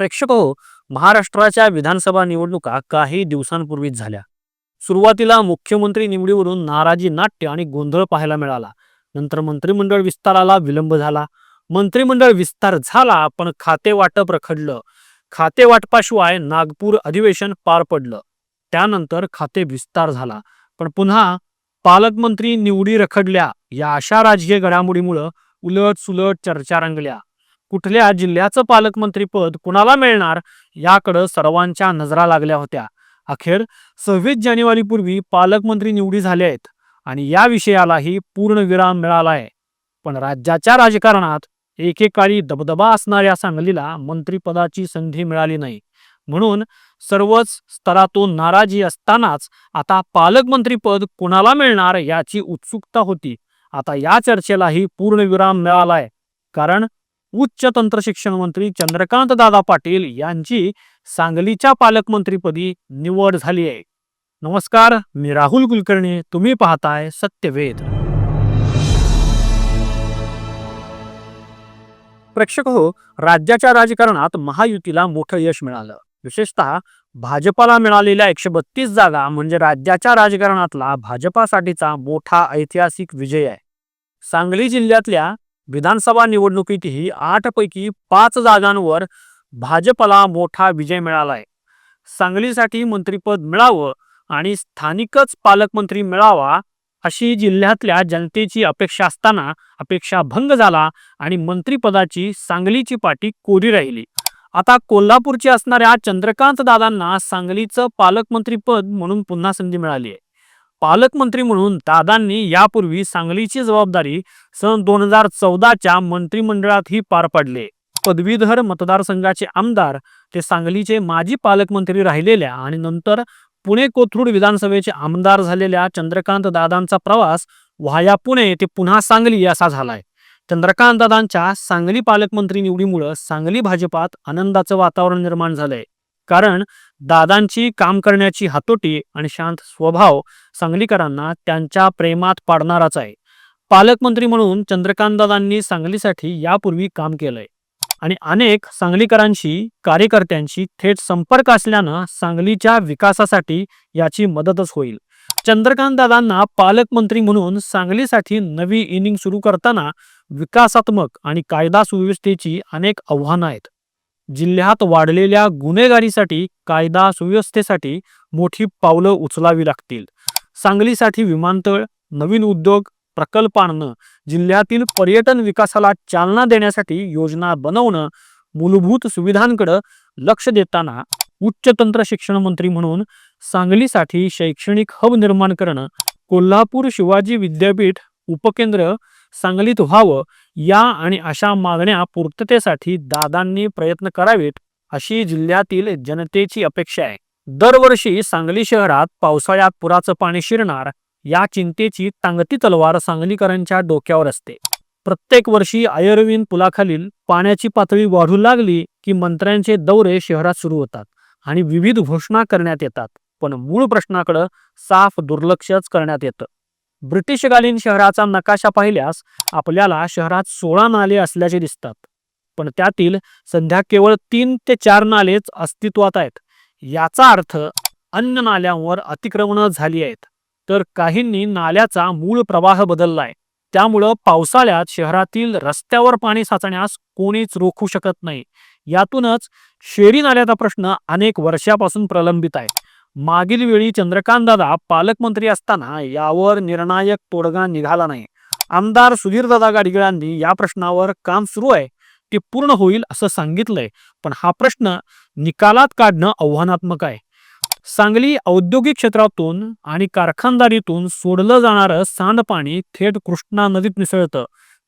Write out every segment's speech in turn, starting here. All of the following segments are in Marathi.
प्रेक्षक हो महाराष्ट्राच्या विधानसभा निवडणुका काही दिवसांपूर्वीच झाल्या. सुरुवातीला मुख्यमंत्री निवडीवरून नाराजी नाट्य आणि गोंधळ पाहायला मिळाला. नंतर मंत्रिमंडळ विस्ताराला विलंब झाला. मंत्रिमंडळ विस्तार झाला पण खाते वाटप रखडलं. खाते वाटपाशिवाय नागपूर अधिवेशन पार पडलं. त्यानंतर खाते विस्तार झाला. पण पुन्हा पालकमंत्री निवडी रखडल्या. या अशा राजकीय घडामोडीमुळं उलट सुलट चर्चा रंगल्या. कुठल्या जिल्ह्याचं पालकमंत्रीपद कुणाला मिळणार याकडं सर्वांच्या नजरा लागल्या होत्या. अखेर सव्वीस जानेवारीपूर्वी पालकमंत्री निवडी झाले आहेत आणि या विषयालाही पूर्णविराम मिळाला आहे पण राज्याच्या राजकारणात एकेकाळी दबदबा असणाऱ्या सांगलीला मंत्रिपदाची संधी मिळाली नाही. म्हणून सर्वच स्तरातून नाराजी असतानाच आता पालकमंत्रीपद कुणाला मिळणार याची उत्सुकता होती. आता या चर्चेलाही पूर्णविराम मिळालाय. कारण उच्च तंत्रशिक्षण मंत्री चंद्रकांत दादा पाटील यांची सांगलीच्या पालकमंत्रीपदी निवड झाली आहे. नमस्कार मी राहुल कुलकर्णी. तुम्ही पाहताय सत्यवेद प्रेक्षक हो राज्याच्या राजकारणात महायुतीला मोठं यश मिळालं. विशेषतः भाजपाला मिळालेल्या एकशे बत्तीस जागा म्हणजे राज्याच्या राजकारणातला भाजपासाठीचा मोठा ऐतिहासिक विजय आहे. सांगली जिल्ह्यातल्या विधानसभा निवडणुकीतही आठपैकी पाच जागांवर भाजपला मोठा विजय मिळाला आहे सांगलीसाठी मंत्रिपद मिळावं आणि स्थानिकच पालकमंत्री मिळावा अशी जिल्ह्यातल्या जनतेची अपेक्षा असताना अपेक्षा भंग झाला आणि मंत्रिपदाची सांगलीची पाठी कोरी राहिली. आता कोल्हापूरची असणाऱ्या चंद्रकांत दादांना सांगलीचं पालकमंत्रीपद म्हणून पुन्हा संधी मिळाली आहे पालकमंत्री म्हणून दादांनी यापूर्वी सांगलीची जबाबदारी सन दोन हजार चौदाच्या मंत्रिमंडळातही पार पडले. पदवीधर मतदारसंघाचे आमदार ते सांगलीचे माजी पालकमंत्री राहिलेल्या आणि नंतर पुणे कोथरूड विधानसभेचे आमदार झालेल्या चंद्रकांत दादांचा प्रवास व्हाया पुणे ते पुन्हा सांगली असा झालाय. चंद्रकांत दादांच्या सांगली पालकमंत्री निवडीमुळं सांगली भाजपात आनंदाचं वातावरण निर्माण झालंय. कारण दादांची काम करण्याची हातोटी आणि शांत स्वभाव सांगलीकरांना त्यांच्या प्रेमात पाडणाराच आहे. पालकमंत्री म्हणून चंद्रकांत दादांनी सांगलीसाठी यापूर्वी काम केलंय. आणि अनेक सांगलीकरांशी कार्यकर्त्यांशी थेट संपर्क असल्यानं सांगलीच्या विकासासाठी याची मदतच होईल. चंद्रकांत दादांना पालकमंत्री म्हणून सांगलीसाठी नवी इनिंग सुरू करताना विकासात्मक आणि कायदा सुव्यवस्थेची अनेक आव्हानं आहेत. जिल्ह्यात वाढलेल्या गुन्हेगारीसाठी कायदा सुव्यवस्थेसाठी मोठी पावलं उचलावी लागतील. सांगलीसाठी विमानतळ नवीन उद्योग प्रकल्प आणणं जिल्ह्यातील पर्यटन विकासाला चालना देण्यासाठी योजना बनवणं मूलभूत सुविधांकडे लक्ष देताना उच्च तंत्र शिक्षण मंत्री म्हणून सांगलीसाठी शैक्षणिक हब निर्माण करणं कोल्हापूर शिवाजी विद्यापीठ उपकेंद्र सांगलीत व्हावं या आणि अशा मागण्या पूर्ततेसाठी दादांनी प्रयत्न करावेत अशी जिल्ह्यातील जनतेची अपेक्षा आहे. दरवर्षी सांगली शहरात पावसाळ्यात पुराचं पाणी शिरणार या चिंतेची टांगती तलवार सांगलीकरांच्या डोक्यावर असते. प्रत्येक वर्षी आयर्विन पुलाखालील पाण्याची पातळी वाढू लागली की मंत्र्यांचे दौरे शहरात सुरू होतात आणि विविध घोषणा करण्यात येतात पण मूळ प्रश्नाकडं साफ दुर्लक्षच करण्यात येतं. ब्रिटिशकालीन शहराचा नकाशा पाहिल्यास आपल्याला शहरात सोळा नाले असल्याचे दिसतात. पण त्यातील सध्या केवळ तीन ते चार नालेच अस्तित्वात आहेत. याचा अर्थ अन्य नाल्यांवर अतिक्रमणं झाली आहेत. तर काहींनी नाल्याचा मूळ प्रवाह बदललाय. त्यामुळं पावसाळ्यात शहरातील रस्त्यावर पाणी साचण्यास कोणीच रोखू शकत नाही. यातूनच शेरी नाल्याचा प्रश्न अनेक वर्षापासून प्रलंबित आहे. मागील वेळी चंद्रकांतदादा पालकमंत्री असताना यावर निर्णायक तोडगा निघाला नाही. आमदार सुधीरदादा गाडगिळांनी या प्रश्नावर काम सुरू आहे ते पूर्ण होईल असं सांगितलंय. पण हा प्रश्न निकालात काढणं आव्हानात्मक आहे. सांगली औद्योगिक क्षेत्रातून आणि कारखानदारीतून सोडलं जाणारं सांडपाणी थेट कृष्णा नदीत मिसळतं.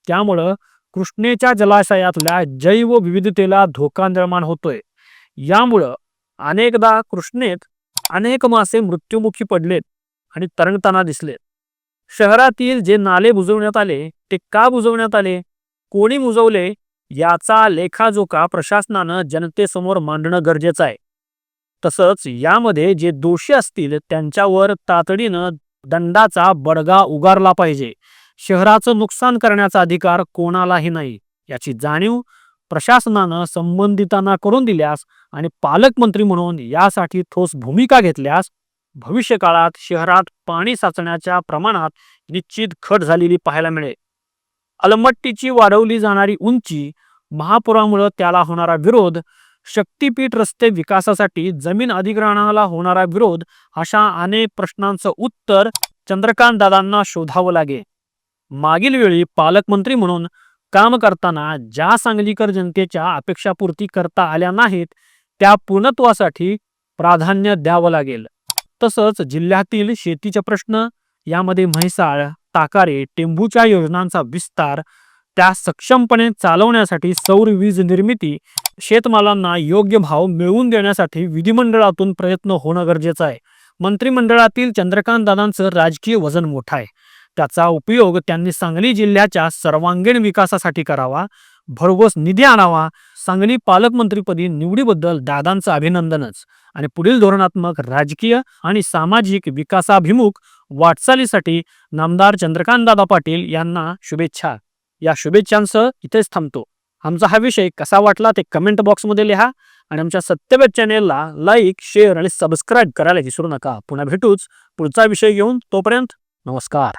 त्यामुळं कृष्णेच्या जलाशयातल्या जैव विविधतेला धोका निर्माण होतोय. यामुळं अनेकदा कृष्णेत अनेक मासे मृत्युमुखी पडलेत आणि तरंगताना दिसलेत. शहरातील जे नाले बुजवण्यात आले ते का बुजवण्यात आले? कोणी बुजवले? याचा लेखाजोखा प्रशासनानं जनतेसमोर मांडणं गरजेचं आहे. तसंच यामध्ये जे दोषी असतील त्यांच्यावर तातडीनं दंडाचा बडगा उगारला पाहिजे. शहराचं नुकसान करण्याचा अधिकार कोणालाही नाही. याची जाणीव प्रशासनानं संबंधितांना करून दिल्यास आणि पालकमंत्री म्हणून यासाठी ठोस भूमिका घेतल्यास भविष्य काळात शहरात पाणी साचण्याच्या प्रमाणात निश्चित घट झालेली पाहायला मिळेल. अलमट्टीची वाढवली जाणारी उंची महापुरामुळे त्याला होणारा विरोध शक्तीपीठ रस्ते विकासासाठी जमीन अधिग्रहणाला होणारा विरोध अशा अनेक प्रश्नांचं उत्तर चंद्रकांत दादांना शोधावं लागेल. मागील वेळी पालकमंत्री म्हणून काम करताना ज्या सांगलीकर जनतेच्या अपेक्षापूर्ती करता आल्या नाहीत त्या पूर्णत्वासाठी प्राधान्य द्यावं लागेल. तसंच जिल्ह्यातील शेतीचे प्रश्न यामध्ये म्हैसाळ ताकारे टेंभूच्या योजनांचा विस्तार त्या सक्षमपणे चालवण्यासाठी सौर वीज निर्मिती शेतमालांना योग्य भाव मिळवून देण्यासाठी विधिमंडळातून प्रयत्न होणं गरजेचं आहे. मंत्रिमंडळातील चंद्रकांत दादांचं राजकीय वजन मोठं आहे. त्याचा उपयोग त्यांनी सांगली जिल्ह्याच्या सर्वांगीण विकासासाठी करावा भरघोस निधी आणावा सांगली पालकमंत्रीपदी निवडीबद्दल दादांचं अभिनंदनच. आणि पुढील धोरणात्मक राजकीय आणि सामाजिक विकासाभिमुख वाटचालीसाठी नामदार चंद्रकांतदादा पाटील यांना शुभेच्छा. या शुभेच्छांसह इथेच थांबतो. आमचा हा विषय कसा वाटला ते कमेंट बॉक्समध्ये लिहा आणि आमच्या सत्यवेद चॅनेलला लाईक शेअर आणि सबस्क्राईब करायला विसरू नका. पुन्हा भेटूच पुढचा विषय घेऊन तोपर्यंत नमस्कार.